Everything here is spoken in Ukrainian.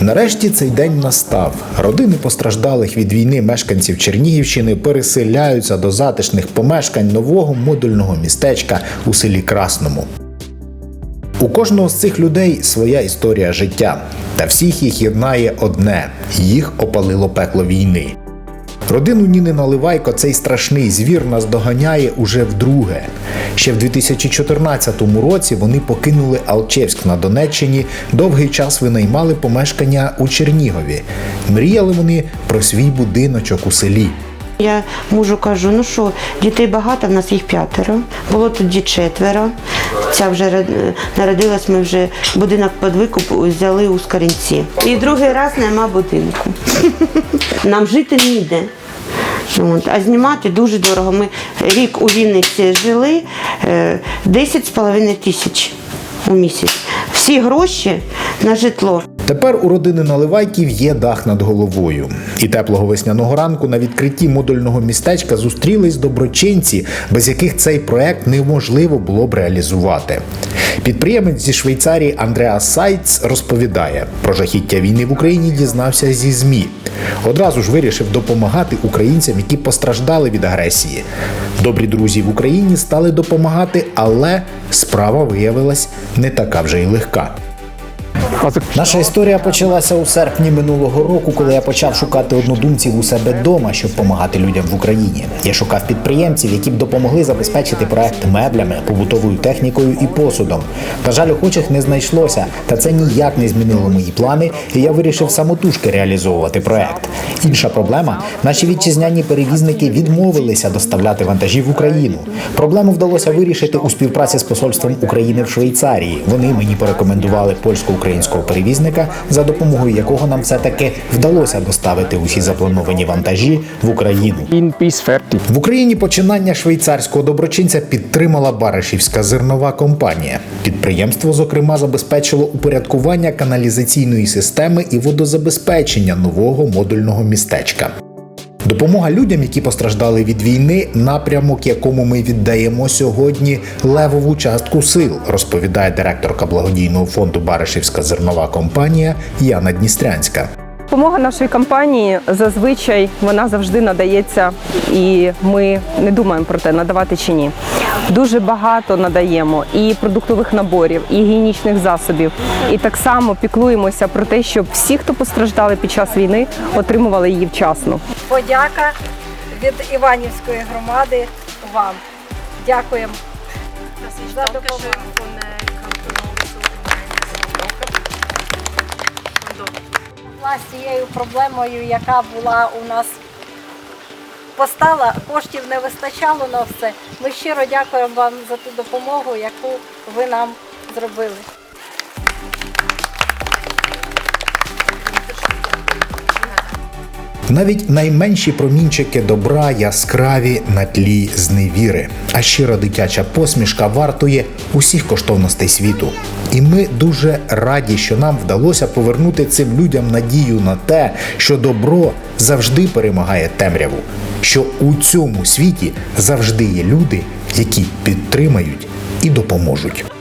Нарешті цей день настав. Родини постраждалих від війни мешканців Чернігівщини переселяються до затишних помешкань нового модульного містечка у селі Красному. У кожного з цих людей своя історія життя, та всіх їх єднає одне: їх опалило пекло війни. Родину Ніни Наливайко цей страшний звір наздоганяє уже вдруге. Ще в 2014 році вони покинули Алчевськ на Донеччині, довгий час винаймали помешкання у Чернігові. Мріяли вони про свій будиночок у селі. Я мужу кажу, ну що, дітей багато, в нас їх п'ятеро. Було тоді четверо. Ця вже род- народилась, ми вже будинок під викуп взяли у Скорінці. І другий раз нема будинку. Нам жити ніде. От. А знімати дуже дорого. Ми рік у Вінниці жили е, 10,5 тисяч у місяць. Всі гроші на житло. Тепер у родини Наливайків є дах над головою. І теплого весняного ранку на відкритті модульного містечка зустрілись доброчинці, без яких цей проект неможливо було б реалізувати. Підприємець зі Швейцарії Андреас Сайц розповідає, про жахіття війни в Україні дізнався зі ЗМІ. Одразу ж вирішив допомагати українцям, які постраждали від агресії. Добрі друзі в Україні стали допомагати, але справа виявилась не така вже й легка. Наша історія почалася у серпні минулого року, коли я почав шукати однодумців у себе вдома, щоб допомагати людям в Україні. Я шукав підприємців, які б допомогли забезпечити проект меблями, побутовою технікою і посудом. На жаль, охочих не знайшлося, та це ніяк не змінило мої плани, і я вирішив самотужки реалізовувати проект. Інша проблема: наші вітчизняні перевізники відмовилися доставляти вантажі в Україну. Проблему вдалося вирішити у співпраці з посольством України в Швейцарії. Вони мені порекомендували польсько-українського перевізника, за допомогою якого нам все таки вдалося доставити усі заплановані вантажі в Україну. В Україні починання швейцарського доброчинця підтримала Баришівська зернова компанія. Підприємство, зокрема, забезпечило упорядкування каналізаційної системи і водозабезпечення нового модульного містечка. Допомога людям, які постраждали від війни, напрямок, якому ми віддаємо сьогодні левову частку сил, розповідає директорка благодійного фонду Баришівська зернова компанія Яна Дністрянська. Допомога нашої компанії зазвичай вона завжди надається, і ми не думаємо про те, надавати чи ні. Дуже багато надаємо і продуктових наборів, і гігієнічних засобів. І так само піклуємося про те, щоб всі, хто постраждали під час війни, отримували її вчасно. подяка від Іванівської громади вам. Дякуємо за допомогу. з цією проблемою, яка була у нас постала, коштів не вистачало на все. Ми щиро дякуємо вам за ту допомогу, яку ви нам зробили. Навіть найменші промінчики добра яскраві на тлі зневіри, а щира дитяча посмішка вартує усіх коштовностей світу. І ми дуже раді, що нам вдалося повернути цим людям надію на те, що добро завжди перемагає темряву, що у цьому світі завжди є люди, які підтримають і допоможуть.